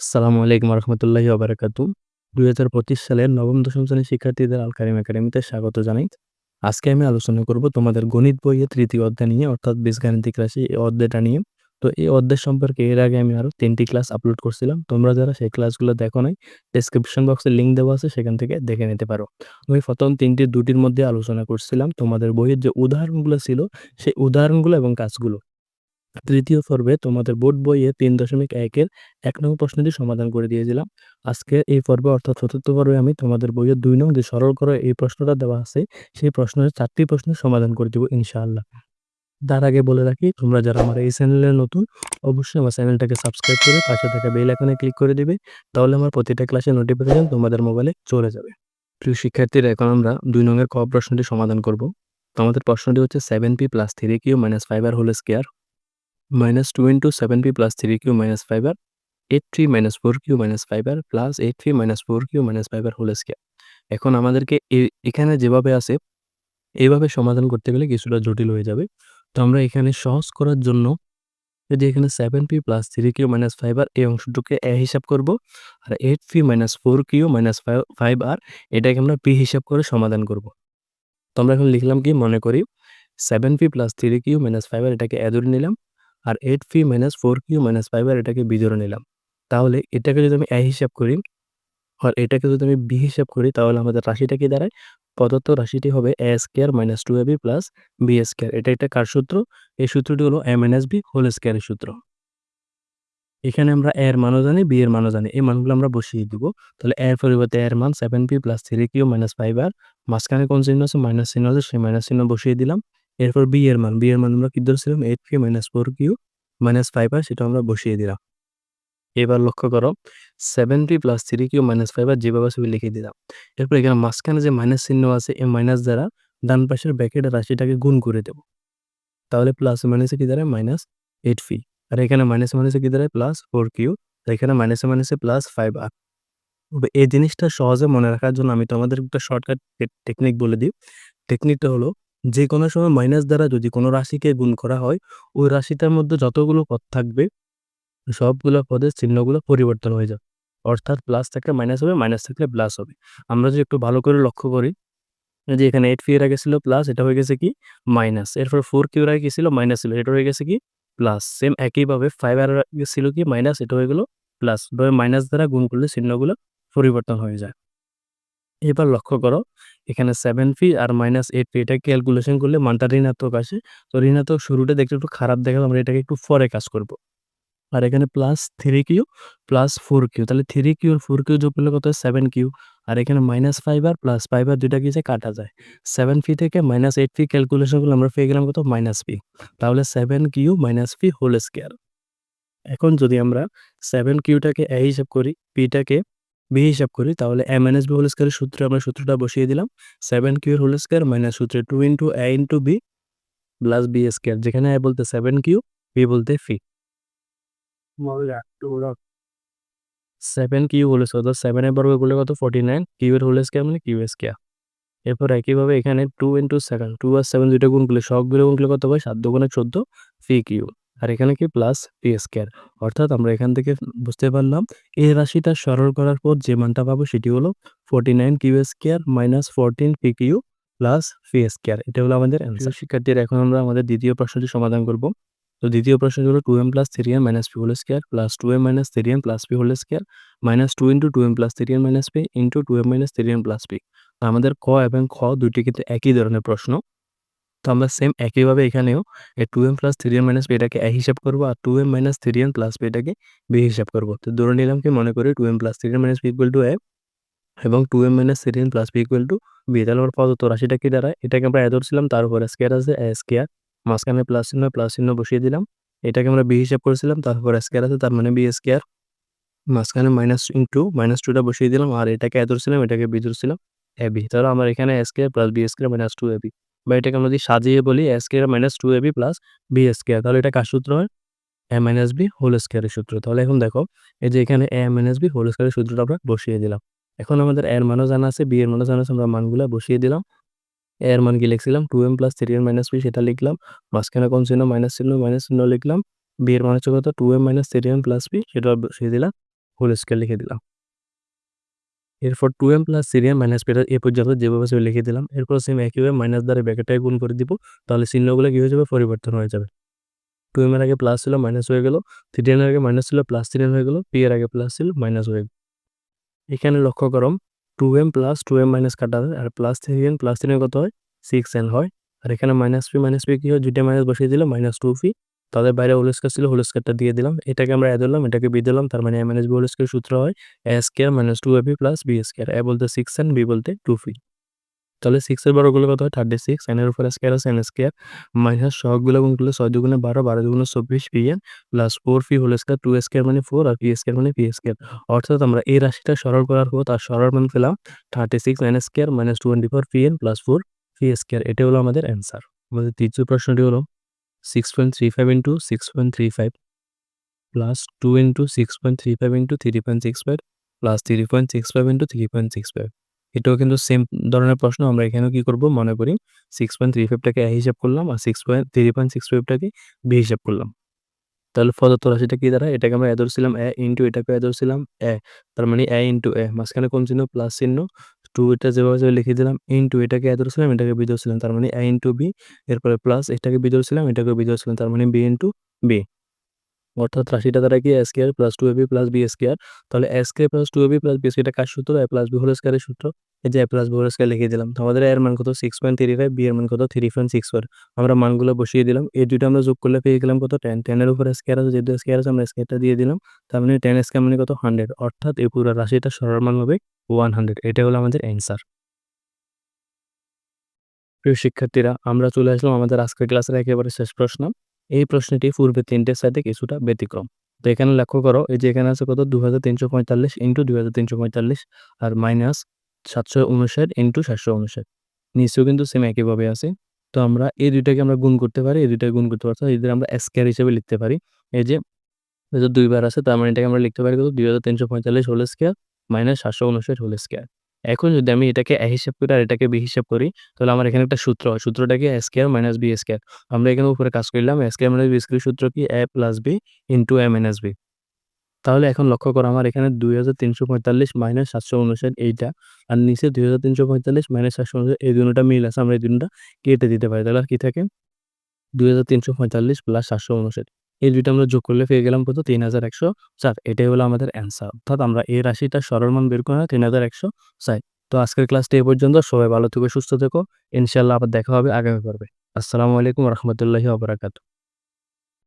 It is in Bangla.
আসসালামু আলাইকুম রহমতুল্লাহি ওবারাকাতু দুই হাজার পঁচিশ সালের নবম, দশম শ্রেণির শিক্ষার্থীদের আল কারিম একাডেমিতে স্বাগত জানাই। আজকে আমি আলোচনা করব তোমাদের গণিত বইয়ের তৃতীয় অধ্যায় নিয়ে, অর্থাৎ বীজগাণিতিক রাশি এই অধ্যায়টা নিয়ে। তো এই অধ্যায় সম্পর্কে এর আগে আমি আরও তিনটি ক্লাস আপলোড করছিলাম। তোমরা যারা সেই ক্লাসগুলো দেখো নাই ডেসক্রিপশন বক্সে লিঙ্ক দেওয়া আছে, সেখান থেকে দেখে নিতে পারো। আমি প্রথম তিনটি, দুটির মধ্যে আলোচনা করছিলাম তোমাদের বইয়ের যে উদাহরণগুলো ছিল, সেই উদাহরণগুলো এবং কাজগুলো। তৃতীয় পর্বে তোমাদের বোর্ড বইয়ে তিন দশমিক একের এক নং প্রশ্নটি সমাধান করে দিয়েছিলাম। আজকে এই পর্বে অর্থাৎ চতুর্থ পর্বে আমি তোমাদের বইয়ের দুই নং যে সরল করে এই প্রশ্নটা দেওয়া আছে, সেই প্রশ্নের চারটি প্রশ্নের সমাধান করে দেবো ইনশাআল্লাহ। তার আগে বলে রাখি, তোমরা যারা আমার এই চ্যানেলে নতুন, অবশ্যই আমার চ্যানেলটাকে সাবস্ক্রাইব করে পাশে থাকা বেল আইকনে ক্লিক করে দিবে, তাহলে আমার প্রতিটা ক্লাসে নোটিফিকেশন তোমাদের মোবাইলে চলে যাবে। প্রিয় শিক্ষার্থীরা, এখন আমরা দুই নংয়ের ক প্রশ্নটি সমাধান করব। তোমাদের প্রশ্নটি হচ্ছে seven P plus three Q minus five R whole square minus two into seven P plus three Q minus five R eight three minus four Q minus five R plus eight three minus four Q minus five R whole square এখন আমাদেরকে এখানে যেভাবে আছে, এইভাবে সমাধান করতে গেলে কিছুটা জটিল হয়ে যাবে। তো আমরা এখানে সহজ করার জন্য যদি এখানে seven P plus three Q minus five R এই অংশটুকে এ হিসাব করব, আর eight P minus four Q minus five R এটাকে আমরা পি হিসাব করে সমাধান করব। তো আমরা এখন লিখলাম কি, মনে করি seven P plus three Q minus five R এটাকে এ ধরে নিলাম। আর eight P minus four Q minus five R এটাকে বি ধরে নিলাম। তাহলে এটাকে যদি আমি এ হিসাব করি, আর এটাকে যদি আমি বি হিসাব করি, তাহলে আমাদের রাশিটা কি দাঁড়ায়? প্রদত্ত রাশিটি হবে A square minus two A B plus B square এটা একটা কার সূত্র? এই সূত্রটি হলো এ মাইনাস বি হোল স্কোয়ারের সূত্র। এখানে আমরা এর মানও জানি বি এর মানও জানি। এই মানগুলো আমরা বসিয়ে দিব। তাহলে এর পরিবর্তে এর মান seven P plus three Q minus five R মাঝখানে কোন চিহ্ন আছে? মাইনাস চিহ্ন আছে, সেই মাইনাস চিহ্ন বসিয়ে দিলাম। এরপর বি এর মান। বি এর মান আমরা কি ধরছিলাম? Eight P minus four Q minus five R সেটা আমরা বসিয়ে দিলাম। এবার লক্ষ্য করো seven P plus three Q minus five R যেভাবে ছবি লিখে দিলাম। এরপর এখানে মাঝখানে যে মাইনাস চিহ্ন আছে, এই মাইনাস দ্বারা ডান পাশের ব্যাকেট রাশিটাকে গুণ করে দেব। তাহলে প্লাস মাইনাসে কি দাঁড়ায়? মাইনাস এইট ফি আর এখানে মাইনাস মাইনাসে কি দাঁড়ায়? প্লাস ফোর কিউ আর এখানে মাইনাসে মাইনাসে প্লাস ফাইভ আর এই জিনিসটা সহজে মনে রাখার জন্য আমি তোমাদের একটা শর্টকাট টেকনিক বলে দিই। টেকনিকটা হলো যে কোনো সময় মাইনাস দ্বারা যদি কোনো রাশিকে গুণ করা হয়, ওই রাশিটার মধ্যে যতগুলো পদ থাকবে, সবগুলো পদের চিহ্নগুলো পরিবর্তন হয়ে যাবে। অর্থাৎ প্লাস থাকলে মাইনাস হবে মাইনাস থাকলে প্লাস হবে। আমরা যদি একটু ভালো করে লক্ষ্য করি, যে এখানে এইট ফি এর আগে ছিল প্লাস এটা হয়ে গেছে কি? মাইনাস এরপর ফোর কিউর আগে ছিল? মাইনাস ছিল, এটা হয়ে গেছে কি? প্লাস সেম একইভাবে ফাইভ আর আগে ছিল কি? মাইনাস এটা হয়ে গেলো প্লাস মাইনাস দ্বারা গুণ করলে চিহ্নগুলো পরিবর্তন হয়ে যায়। এবার লক্ষ্য করো এখানে seven P R minus eight P এটা ক্যালকুলেশন করলে মানটা ঋণাত্মক আসে। তো ঋণাত্মক শুরুটা দেখতে একটু খারাপ দেখাল আমরা এটাকে একটু পরে কাজ করব। আর এখানে plus three Q plus four Q তাহলে থ্রি কিউ আর ফোর কিউ যোগ করলে কত সেভেন কিউ আর এখানে minus five R plus five R দুইটা কিছু কাটা যায়। সেভেন ফি থেকে মাইনাস এইট ফি ক্যালকুলেশন করলে আমরা পেয়ে গেলাম কত? মাইনাস ফি তাহলে seven q minus p whole square এখন যদি আমরা সেভেন কিউটাকে এ হিসাব করি পিটাকে বি হিসাব করি তাহলে এ মাইনাস বি হোল স্কোয়ারের সূত্রে আমরা সূত্রটা বসিয়ে দিলাম। Seven q whole square minus সূত্রে two into a into b plus b square যেখানে এ বলতে সেভেন কিউ বি বলতে p seven q whole square সেভেনের বর্গ করলে কত? ফোর্টি নাইন কিউ এর হোল স্কোয়ার মানে কিউ স্কোয়ার এরপর একইভাবে এখানে টু ইন্টু সেভেন টু আর সেভেন দুইটা গুণ করলে সবগুলো গুণ করলে কত হয়? সাত দুগুণে চোদ্দ ফি কিউ আর এখানে কি প্লাস পি স্কোয়ার অর্থাৎ আমরা এখান থেকে বুঝতে পারলাম এই রাশিটা সরল করার পর যে মানটা পাবো সেটি হলো forty nine q square minus fourteen p q plus p square এটা হলো আমাদের অ্যান্সার শিক্ষার্থীরা, এখন আমরা আমাদের দ্বিতীয় প্রশ্নটি সমাধান করব। তো দ্বিতীয় প্রশ্ন হলো two m plus three m minus p whole square plus two m minus three m plus p whole square minus two into two m plus three m minus p into two m minus three m plus p আমাদের ক এবং খ দুটি কিন্তু একই ধরনের প্রশ্ন। তো আমরা সেম একইভাবে এখানেও two m plus three m minus p এটাকে এ হিসাব করব আর two m minus three m plus এটাকে বি হিসাব করব। তো ধরে নিলাম কি মনে করি two m plus three m minus p equal to a এবং two m minus three m plus p equal to b তাহলে আমার প্রদত্ত রাশিটা কি দাঁড়ায়? এটাকে আমরা এ ধরছিলাম তার উপরে স্কেয়ার আছে, এ স্কেয়ার মাঝখানে প্লাস চিহ্ন প্লাস চিহ্ন বসিয়ে দিলাম। এটাকে আমরা বি হিসাব করেছিলাম তারপর স্কেয়ার আছে, তার মানে বি স্কেয়ার মাঝখানে মাইনাস টু মাইনাস টুটা বসিয়ে দিলাম, আর এটাকে এ ধরছিলাম এটাকে বি ধরছিলাম এ বি তাহলে আমার এখানে square plus b square minus two a b এটাকে আমরা যদি সাজিয়ে বলি a square minus two a b plus b square তাহলে এটা কার সূত্র হয়? এ মাইনাস বি হোল স্কোয়ারের সূত্র। তাহলে এখন দেখো, এই যে এখানে এ মাইনাস বি হোল স্কোয়ারের সূত্রটা আমরা বসিয়ে দিলাম। এখন আমাদের এর মানও জানা আছে বি এর মানও জানা আছে, আমরা মানগুলো বসিয়ে দিলাম। এর মান কি লিখছিলাম? Two m plus three m minus b সেটা লিখলাম। মাঝখানে কোন চিহ্ন? মাইনাস চিহ্ন মাইনাস চিহ্ন লিখলাম। বি এর মান হচ্ছে কত? Two m minus three m plus b সেটা বসিয়ে দিলাম। হোল স্কোয়ার লিখে দিলাম। এরপর two m plus three m minus পেটার এ পর্যন্ত যেভাবে সেভাবে লিখে দিলাম, এরপর সেম একইভাবে মাইনাস দ্বারা ব্যাকেটটাকে গুণ করে দিব, তাহলে চিহ্নগুলো কী হয়ে যাবে? পরিবর্তন হয়ে যাবে। টু এম এর আগে প্লাস ছিল মাইনাস হয়ে গেল। থ্রি এর আগে মাইনাস ছিল প্লাস থ্রি এন হয়ে গেল। পি এর আগে প্লাস ছিল মাইনাস হয়ে গেল। এখানে লক্ষ্য করম two m plus two m minus কাটা আর plus three n plus three কত হয়? সিক্স এন হয়। আর এখানে মাইনাস পি মাইনাস পি কী হয়? দুইটা মাইনাস বসিয়ে দিলাম মাইনাস টু পি তাদের বাইরে হোল স্কোয়ার ছিল হোল স্কোয়ারটা দিয়ে দিলাম। এটাকে আমরা এ দিলাম এটাকে বি দিলাম, তার মানে a minus b whole square সূত্র হয় a square minus two a b plus b square a বলতে সিক্স এন বি বলতে টু পি তাহলে সিক্সের বড়গুলো কত হয়? থার্টি সিক্স এনের উপর স্কোয়ার আছে এন স্কোয়ার মাইনাস সহগুলো করলে ছয় দুগুণে বারো বারো দুগুণে চব্বিশ p n plus four p whole square two square মানে ফোর আর পি স্কোয়ার মানে পি স্কোয়ার অর্থাৎ আমরা এই রাশিটা সরল করার পর তার সরল মান পেলাম thirty six n square minus twenty four p n plus four p square এটা হলো আমাদের অ্যান্সার আমাদের তৃতীয় প্রশ্নটি হলো six point three five into six point three five plus two into six point three five into three point six five plus three point six five into three point six five এটাও কিন্তু সেম ধরনের প্রশ্ন। আমরা এখানেও কি করব? মনে করি সিক্স পয়েন্ট থ্রি ফাইভটাকে এ হিসাব করলাম আর six point three point six ফাইভটাকে b হিসাব করলাম। তাহলে প্রদত্ত রাশিটা কি দ্বারা এটাকে আমরা এ ধরছিলাম এ ইন্টু এটাকে এ ধরছিলাম এ তার মানে এ ইন্টু এ মাঝখানে কোন চিহ্ন? প্লাস চিহ্ন। টু এটা যেভাবে লিখে দিলাম ইন টু এটাকে এ ধরছিলাম এটাকে বি ধরছিলাম, তার মানে এ ইন টু বি এরপরে প্লাস এটাকে বি ধরছিলাম এটাকে বি ধরছিলাম, তার মানে বি ইন টু বি অর্থাৎ রাশিটা দ্বারা কি s square plus two a b plus b square তাহলে s square plus two a b plus b স্কোয়ারটা কার সূত্র? এ প্লাস বি হোল স্কোয়ারের সূত্র। এই যে a plus b whole square লিখে দিলাম আমাদের এর মান কত? Six point three five b এর মান কত? থ্রি পয়েন্ট সিক্স ফোর আমরা মানগুলো বসিয়ে দিলাম, এই দুটো আমরা যোগ করলে পেয়ে গেলাম কত? টেন টেনের উপর স্কোয়ার আছে, যেহেতু স্কোয়ার আছে, আমরা স্কোয়ারটা দিয়ে দিলাম, তার মানে টেন স্কোয়ার মানে কত? হান্ড্রেড অর্থাৎ এই পুরো রাশিটা সরল মান হবে ওয়ান হান্ড্রেড এটা হলো আমাদের অ্যান্সার প্রিয় শিক্ষার্থীরা, আমরা চলে আসলাম আমাদের আজকের ক্লাসের একেবারে শেষ প্রশ্ন। এই প্রশ্নটি পূর্বে তিনটের সাথে কিছুটা ব্যতিক্রম। তো এখানে লক্ষ্য করো, এই যে এখানে আছে কত? দু হাজার তিনশো পঁয়তাল্লিশ ইন্টু দু হাজার তিনশো পঁয়তাল্লিশ আর মাইনাস সাতশো উনষাট ইন্টু সাতশো উনষাট। নিচেও কিন্তু সেম একইভাবে আছে। তো আমরা এই দুইটাকে আমরা গুণ করতে পারি, এই দুইটাকে গুণ করতে পারছি, এদের আমরা স্কোয়ার হিসেবে লিখতে পারি। এই যে দুইবার আছে, তার মানে এটাকে আমরা লিখতে পারি কত? দুই হাজার তিনশো পঁয়তাল্লিশ হোল স্কোয়ার মাইনাস সাতশো উনষাট হোল স্কোয়ার। এখন যদি আমি এটাকে এ হিসাব করি আর এটাকে বি হিসাব করি, তাহলে আমার এখানে একটা সূত্র হয়। সূত্রটাকে a square minus b square. আমরা এখানে উপরে কাজ করলাম, a square minus b square সূত্র কি? A plus b into a minus b. তাহলে এখন লক্ষ্য করো, আমার এখানে দুই হাজার তিনশো পঁয়তাল্লিশ মাইনাস সাতশো উনষাট এইটা আর নিচে দুই হাজার তিনশো পঁয়তাল্লিশ মাইনাস সাতশো উনষাট, এই দুটোটা মিল আছে আমরা এই দুটা কেটে দিতে পারি। তাহলে আর কি থাকে? দুই হাজার তিনশো পঁয়তাল্লিশ প্লাস সাতশো উনষাট। এই দুইটা আমরা যোগ করলে পেয়ে গেলাম কত? তিন হাজার একশো চার এটাই হলো আমাদের অ্যান্সার অর্থাৎ আমরা এই রাশিটা সরল মান বের করে তিন হাজার একশো চার তো আজকের ক্লাসটি এ পর্যন্ত। সবাই ভালো থেকো, সুস্থ থেকো। ইনশাল্লাহ আবার দেখা হবে, আগামী পর্বে। আসসালামু আলাইকুম রহমতুল্লাহি আবরাকাতু